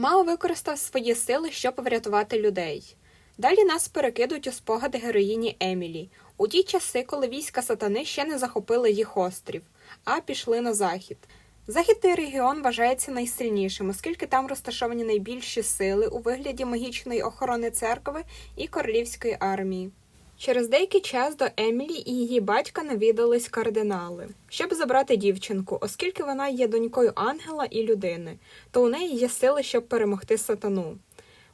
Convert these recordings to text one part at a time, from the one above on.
Мао використав свої сили, щоб врятувати людей. Далі нас перекидуть у спогади героїні Емілі у ті часи, коли війська сатани ще не захопили їх острів, а пішли на захід. Західний регіон вважається найсильнішим, оскільки там розташовані найбільші сили у вигляді магічної охорони церкви і королівської армії. Через деякий час до Емілі і її батька навідались кардинали, щоб забрати дівчинку, оскільки вона є донькою ангела і людини, то у неї є сили, щоб перемогти сатану.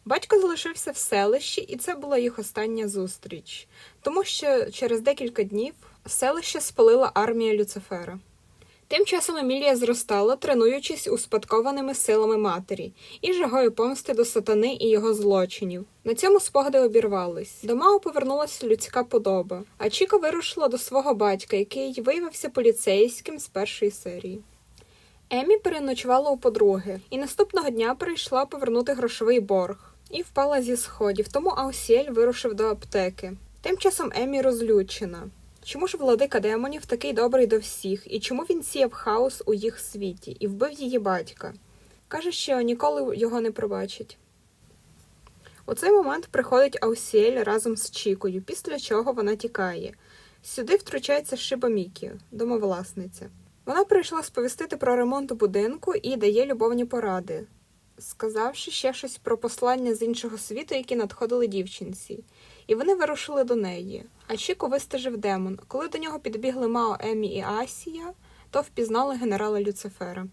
Батько залишився в селищі, і це була їх остання зустріч, тому що через декілька днів селище спалила армія Люцифера. Тим часом Емілія зростала, тренуючись успадкованими силами матері і жагою помсти до сатани і його злочинів. На цьому спогади обірвались. До Мао повернулася людська подоба, а Чіка вирушила до свого батька, який виявився поліцейським з першої серії. Емі переночувала у подруги, і наступного дня прийшла повернути грошовий борг і впала зі сходів, тому Аусіель вирушив до аптеки. Тим часом Емі розлючена. Чому ж владика демонів такий добрий до всіх, і чому він сіяв хаос у їх світі і вбив її батька? Каже, що ніколи його не пробачить. У цей момент приходить Аусіель разом з Чікою, після чого вона тікає. Сюди втручається Шиба Мікі, домовласниця. Вона прийшла сповістити про ремонт будинку і дає любовні поради, сказавши ще щось про послання з іншого світу, які надходили дівчинці. І вони вирушили до неї. А Чіко вистежив демон. Коли до нього підбігли Мао Емі і Асія, то впізнали генерала Люцифера.